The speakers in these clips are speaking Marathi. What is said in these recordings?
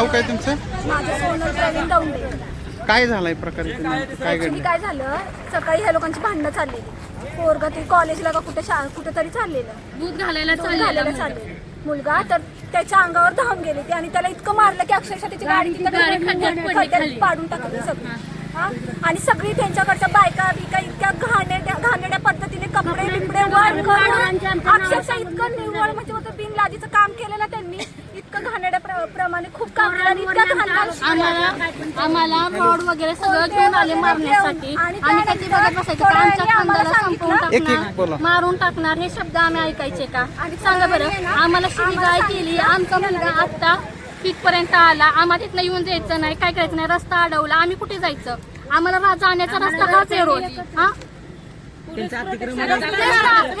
नाव काय तुमचं? माझं सोनल प्रवीण दौंडे. काय झालाय प्रकार इथे नेमकं? काय ऍक्च्युली घडलं? काय झालं? सकाळी ह्या लोकांची भांडणं चाललेली. पोरग ते कॉलेजला का कुठे शा कुठे तरी चाललेलं. दूध घालायला दूध चाललेला घालायला चाललेलं. मुलगा तर त्याच्या अंगावर धावून गेली. ती आणि त्याला इतकं मारलं की अक्षरशः त्याची गाडी तिथं गाडी ढकलून खड्ड्यात पडली. खड्ड्यात खाली. पाडून टाकली सगळी. हा? आणि सगळी त्यांच्याकडच्या बायका बिका इतक्या घाणेरड्या घाणेरड्या पद्धतीने कपडे बिपडे वर करून अक्षरशः इतकं निव्वळ म्हणजे होतं बिनलाजीचं काम केलेलं त्यांनी. इतकं घाणेरड्या प्र- प्रमाणे खूप घाण आम्हाला आम्हाला रॉड वगैरे सगळं घेऊन आले मारण्यासाठी. आणि आम्ही बघत बसायचं का आमच्या खानदाला संपवून. टाकणार मारून टाकणार हे शब्द आम्ही ऐकायचे का? आणि सांगा बरं आम्हाला शिवीगाळ केली. आमचा मुलगा आता तिथपर्यंत आला आम्हाला तिथनं येऊन जायचं नाही काय करायचं नाही रस्ता अडवला आम्ही कुठे जायचं? आम्हाला जाण्याचा रस्ता हाच आहे रोज हा?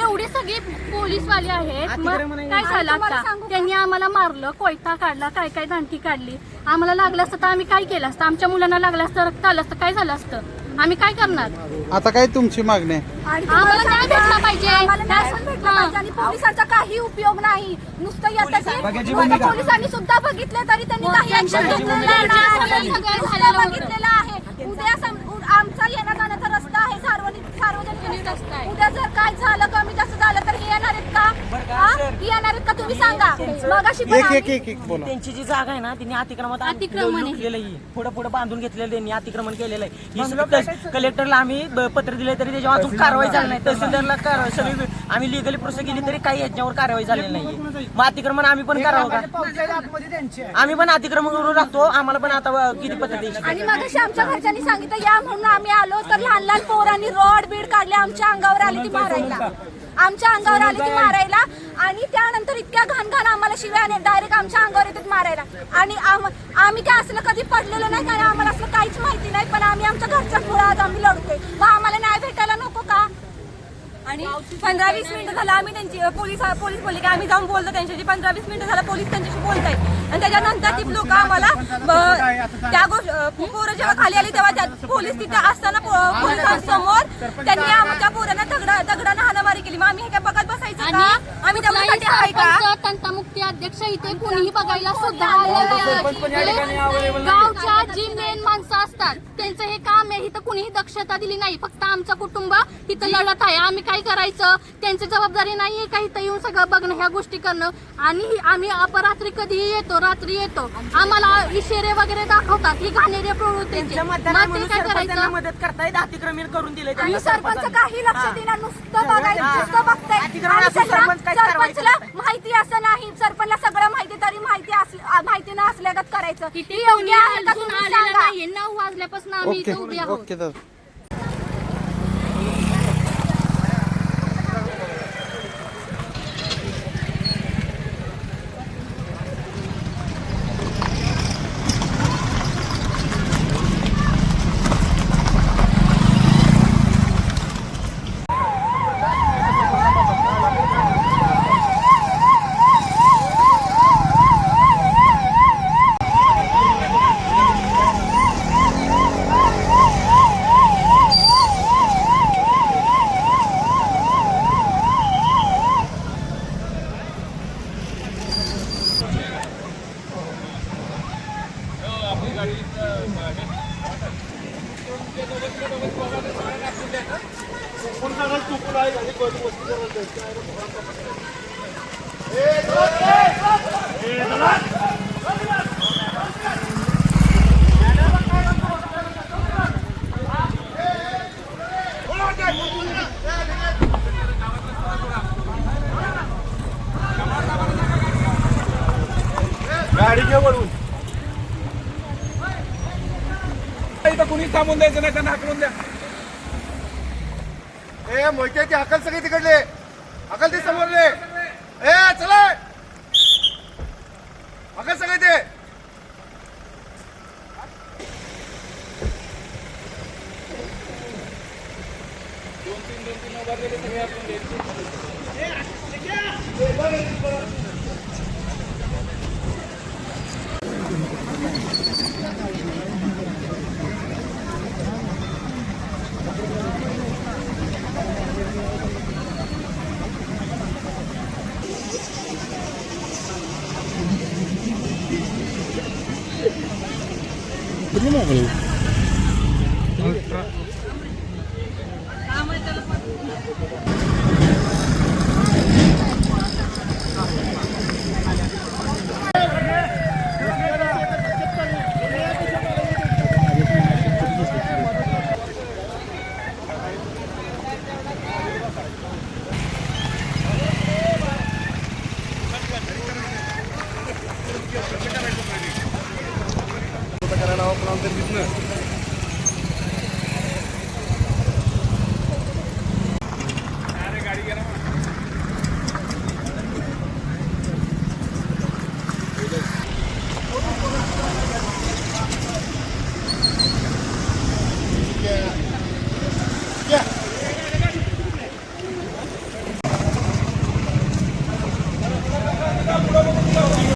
एवढे सगळे पोलीसवाले आहेत. मग काय झालं आता? त्यांनी आम्हाला मारलं कोयता काढला काय काय धांटी काढली. आम्हाला लागलं असतं तर आम्ही काय केलं असतं? आमच्या मुलांना लागलं असतं रक्त आलं असतं काय झालं असतं? आम्ही काय करणार? आता काय तुमची मागणी आहे? आणि आम्हाला न्याय भेटला पाहिजे. आम्हाला न्याय पण भेटला हा. पाहिजे आणि पोलिसांचा काही उपयोग नाही. नुसतं येतं की पोलिसांनी सुद्धा बघितलं तरी त्यांनी काही ऍक्शन घेतलेलं नाही. नुसतं बघितलेलं आहे उद्या सम- उ- आमचा येण्या जाण्याचा रस्ता आहे सार्वजनिक सार्वजनिक रस्ता आहे उद्या जर काय झालं कमी जास्त झालं तर हे येणार आहेत का हा? हे येणार आहेत का तुम्ही सांगा. मगाशी पण एक एक आम्ही- एक एक बोला. त्यांची जी जागा आहे ना त्यांनी अतिक्रमणात अतिक्रमण आहे. लुटलेलं आहे. पुढे पुढे बांधून घेतलेलं त्यांनी अतिक्रमण केलेलं आहे. ही कलेक्टरला आम्ही ब- पत्र दिले तरी त्याच्यावर अजून कारवाई झाली नाही. तहसीलदारला कारवाई सगळी आम्ही लिगली प्रोसेस केली तरी काही याच्यावर कारवाई झालेली नाहीये. मग अतिक्रमण आम्ही पण करावं का? आम्ही पण अतिक्रमण करून राहतो आम्हाला पण आता किती पत्र द्यायची आणि मग आमच्या घरच्यांनी सांगितलं या म्हणून आम्ही आलो तर लहान लहान पोरांनी रॉड बीड काढले आमच्या अंगावर आली ती मारायला. आमच्या अंगावर आली ती मारायला आणि त्यानंतर इतक्या घाण घाण आम्हाला शिव्या डायरेक्ट आमच्या अंगावर येतात मारायला. आणि आम- आम्ही काय असलं कधी पडलेलो नाही कारण आम्हाला असलं काहीच माहिती नाही पण आम्ही आमच्या घरच्या पुढे आज आम्ही लढतोय. मग आम्हाला न्याय भेटायला नको का आणि पंधरा वीस मिनिटं झालं आम्ही त्यांची पोलीस पोलीस बोलले की आम्ही जाऊन बोलतो त्यांच्याशी. पंधरा वीस मिनिटं झालं पोलीस त्यांच्याशी बोलताय आणि त्याच्यानंतर ती लोक आम्हाला ब- त्या गोष्ट पोरं जेव्हा खाली आली तेव्हा त्या पोलीस तिथे असताना पो- पोलिसांसमोर त्यांनी आमच्या पोरांना दगडा दगडानं हाणामारी केली. मग आम्ही हे काय बघत बसायचं का? आम्ही त्याच्यासाठी आहे का? तंटामुक्ती अध्यक्ष इथे कुणीही बघायला सुद्धा आलेले नाही. गावच्या जी मेन माणसं असतात त्यांचं हे काम आहे इथं कुणीही दक्षता दिली नाही. फक्त आमचं कुटुंब इथं लढत आहे. आम्ही काय करायचं? त्यांची जबाबदारी नाहीये का इथं येऊन सगळं बघणं ह्या गोष्टी करणं? आणि ही- आम्ही अपरात्री कधीही येतो रात्री येतो. आम्हाला इशेरे वगैरे दाखवतात. ही घाणेरे प्रवृत्तीचे. त्यांच्या मग मतदानात ते म्हणून काय करायचं? मदत करतायत अतिक्रमण करून दिले सरपंच. काही लक्ष हा. देणार नुसतं बघायचं नुसतं बघताय. सरपंचला माहिती असं नाही सरपंचला सगळं माहिती तरी माहिती माहिती न असल्यागत करायचं. ही योग्य आहे का तुम्ही सांगा. नऊ वाजल्यापासून आम्ही ओके इथे उभे आहोत. ओके दादा. গাড়ি কে বলুন इथं कुणी थांबून द्यायचं नाही त्यांना हाकलून द्या. ए मोठे मोहित्याची हकल सगळी तिकडले. हकल ते समोरले. ए चल. हकल सगळे ते. दोन तीन दोन तीन हजार गेले सगळे आपण द्यायचे. आमच्या तिथनं